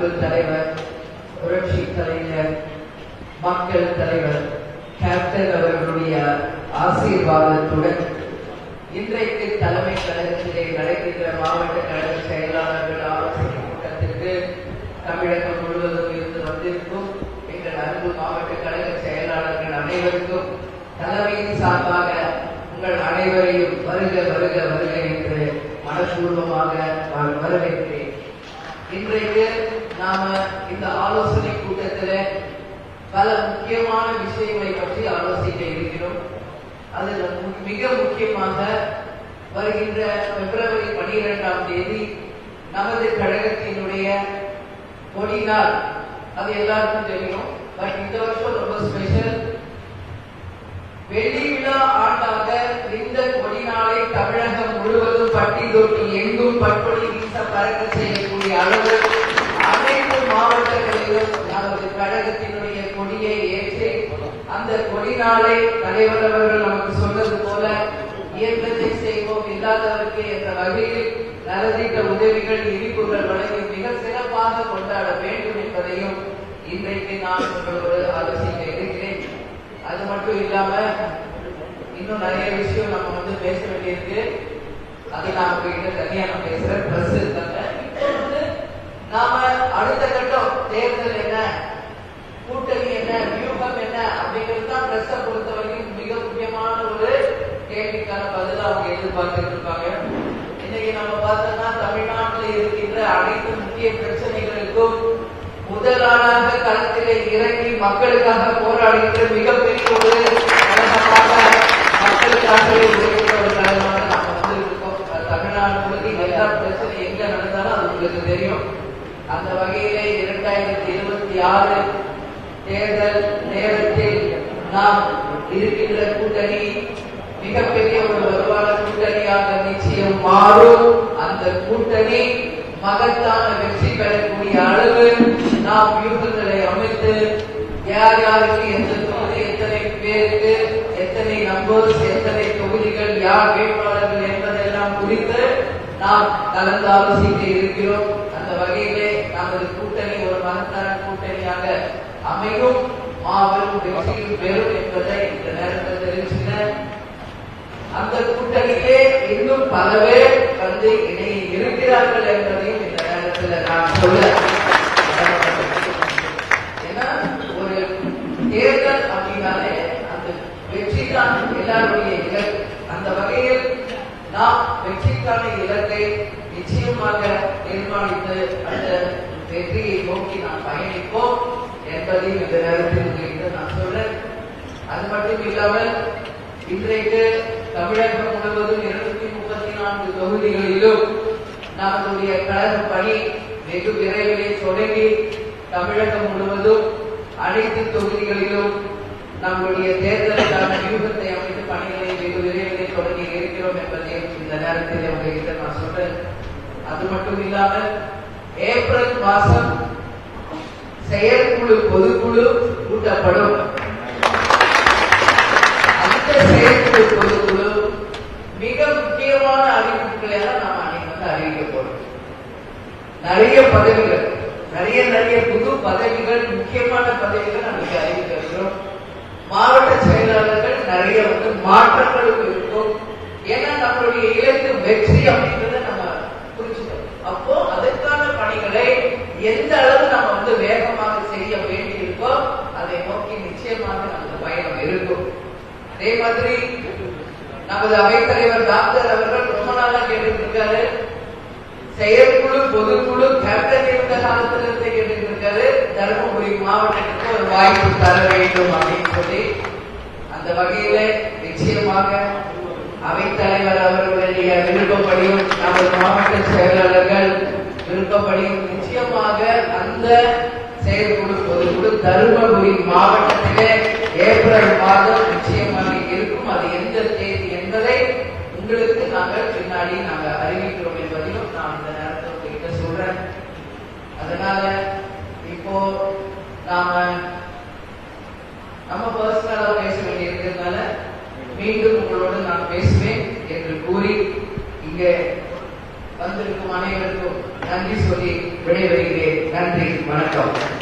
அன்பு தலைவர் புரட்சி கலைஞர் மக்கள் தலைவர் கேப்டன் அவர்களுடைய ஆசீர்வாதத்துடன் இன்றைக்கு தலைமை கழகத்திலே நடைபெற்ற மாவட்ட கழக செயலாளர்கள் ஆலோசனை கூட்டத்திற்கு தமிழகம் முழுவதும் இருந்து வந்திருக்கும் எங்கள் அன்பு மாவட்ட கழக செயலாளர்கள் அனைவருக்கும் தலைமையின் சார்பாக உங்கள் அனைவரையும் வருக வருக வருக என்று மனப்பூர்வமாக நான் வரவேற்கிறேன். இன்றைக்கு நாம இந்த ஆலோசனை கூட்டத்தில் பல முக்கியமான விஷயங்களை பற்றி ஆலோசிக்க இருக்கிறோம். அதில் மிக முக்கியமாக வருகின்ற பிப்ரவரி பனிரெண்டாம் தேதி நமது கழகத்தினுடைய கொடி நாள் அது எல்லாருக்கும் தெரியும். பட் இந்த வருஷம் ரொம்ப ஸ்பெஷல். வெள்ளி விழா ஆண்டாக இந்த கொடி நாளை தமிழகம் முழுவதும் பட்டி தொட்டி எங்கும் பற்பொழி வீச பறக்க செய்ய நாளை தலைவர் அவர்கள் நமக்கு சொன்னது போல இயக்கத்தை செய்வோம் இல்லாதவருக்கு என்ற வகையில் நலத்திட்ட உதவிகள் இனிப்புகள் வழங்கி மிக சிறப்பாக கொண்டாட வேண்டும் என்பதையும் இன்றைக்கு நான் உங்களோடு ஆலோசிக்க இருக்கிறேன். அது மட்டும் இல்லாம இன்னும் நிறைய விஷயம் நம்ம வந்து பேச வேண்டியிருக்கு. அது நான் உங்ககிட்ட தனியா நான் பேசுறேன். பஸ் இருக்காங்க நாம அடுத்த கட்டம் தேர்தல் கேள்விக்கான பதிலா அவங்க எதிர்பார்த்துட்டு இருக்காங்க இன்னைக்கு நம்ம பார்த்தோம்னா தமிழ்நாட்டில் இருக்கின்ற அனைத்து முக்கிய பிரச்சனைகளுக்கும் முதலாளாக களத்திலே இறங்கி மக்களுக்காக போராடுகின்ற மிகப்பெரிய ஒரு கழகமாக மக்களுக்காகவே உழைக்கிற நாம் வந்து இருக்கோம் தமிழ்நாடு முழுக்க எல்லா பிரச்சனை எங்க நடந்தாலும் அது உங்களுக்கு தெரியும். அந்த வகையிலே இரண்டாயிரத்தி இருபத்தி ஆறு தேர்தல் நேரத்தில் நாம் இருக்கின்ற கூட்டணி மிகப்பெரிய ஒரு கூட்டணியாக நிச்சயம் மாறும். அந்த கூட்டணி மகத்தான வெற்றி பெறக்கூடிய அளவு நாம் யூகங்களை அமைத்து யார் யாருக்கு எந்த தொகுதி எத்தனை பேருக்கு எத்தனை நம்பர்ஸ் எத்தனை தொகுதிகள் யார் வேட்பாளர்கள் என்பதெல்லாம் குறித்து நாம் கலந்து ஆலோசிக்க இருக்கிறோம். அந்த வகையிலே நமது கூட்டணி ஒரு மகத்தான கூட்டணியாக அமையும். மாபெரும் வெற்றியும் பெறும் என்பதை இந்த நேரத்தில் தெரிவிச்சுக்கிறேன். அந்த கூட்டணியிலே இன்னும் பல பேர் வந்து இணைய இருக்கிறார்கள் என்பதையும் இந்த நேரத்தில் நான் சொல்ல ஏன்னா ஒரு தேர்தல் அப்படின்னாலே அந்த வெற்றி தான் எல்லாருடைய இலக்கு. அந்த வகையில் நாம் வெற்றிக்கான இலக்கை நிச்சயமாக தீர்மானித்து அந்த வெற்றியை நோக்கி நாம் பயணிப்போம் என்பதையும் இந்த நேரத்தில் உங்களுக்கு நான் சொல்றேன். அது மட்டும் இல்லாமல் இன்றைக்கு தமிழகம் முழுவதும் இருநூத்தி முப்பத்தி நான்கு தொகுதிகளிலும் நம்முடைய கழக பணி வெகு விரைவிலே தொடங்கி தமிழகம் முழுவதும் அனைத்து தொகுதிகளிலும் நம்முடைய தேர்தலுக்கான வியூகத்தை அமைத்து பணிகளை வெகு விரைவிலே தொடங்கி இருக்கிறோம் என்பதையும் இந்த நேரத்தில் உங்ககிட்ட நான் சொல்றேன். அது மட்டும் இல்லாமல் ஏப்ரல் மாசம் செயற்குழு பொதுக்குழு கூட்டப்படும் அந்த செயற்குழு பொதுக்குழு மிக முக்கியமான அறிவிப்புகளை எல்லாம் நாம் அன்னைக்கு வந்து அறிவிக்க போறோம் நிறைய பதவிகள். நிறைய நிறைய புது பதவிகள் முக்கியமான பதவிகள் நமக்கு அறிவிக்க மாவட்ட செயலாளர்கள் நிறைய வந்து மாற்றங்களும் இருக்கும். ஏன்னா நம்மளுடைய இலக்கு வெற்றி அப்படின்றத நம்ம புரிஞ்சுக்கணும். அப்போ அதற்கான பணிகளை எந்த அளவு நம்ம வந்து வேகமாக செய்ய வேண்டியிருக்கோ அதை நோக்கி நிச்சயமாக நமக்கு பயணம் இருக்கும். அதே மாதிரி நமது அவைத்தலைவர் டாக்டர் அவர்கள் ரொம்ப நாளா கேட்டுட்டு இருக்காரு. செயற்குழு பொதுக்குழு கேப்டன் இருந்த காலத்துல இருந்து கேட்டுட்டு இருக்காரு தருமபுரி மாவட்டத்துக்கு ஒரு வாய்ப்பு தர வேண்டும் அப்படின்னு சொல்லி அந்த வகையில நிச்சயமாக அவைத்தலைவர் அவர்களுடைய விருப்பப்படியும் நமது மாவட்ட செயலாளர்கள் விருப்பப்படியும் நிச்சயமாக அந்த செயற்குழு பொதுக்குழு தருமபுரி மாவட்டத்திலே ஏப்ரல் மாதம் நிச்சயமாக இருக்கும். அது எந்த தேதி என்பதை உங்களுக்கு நாங்கள் பின்னாடி நாங்கள் அறிவிக்கிறோம் என்பதையும் நான் இந்த நேரத்தில் உங்ககிட்ட சொல்றேன் அதனால இப்போ நாம நம்ம பர்சனலா பேச வேண்டியிருக்கிறதுனால மீண்டும் உங்களோடு நான் பேசுவேன் என்று கூறி இங்கே வந்திருக்கும் அனைவருக்கும் நன்றி சொல்லி விடைபெறுகிறேன். நன்றி வணக்கம்.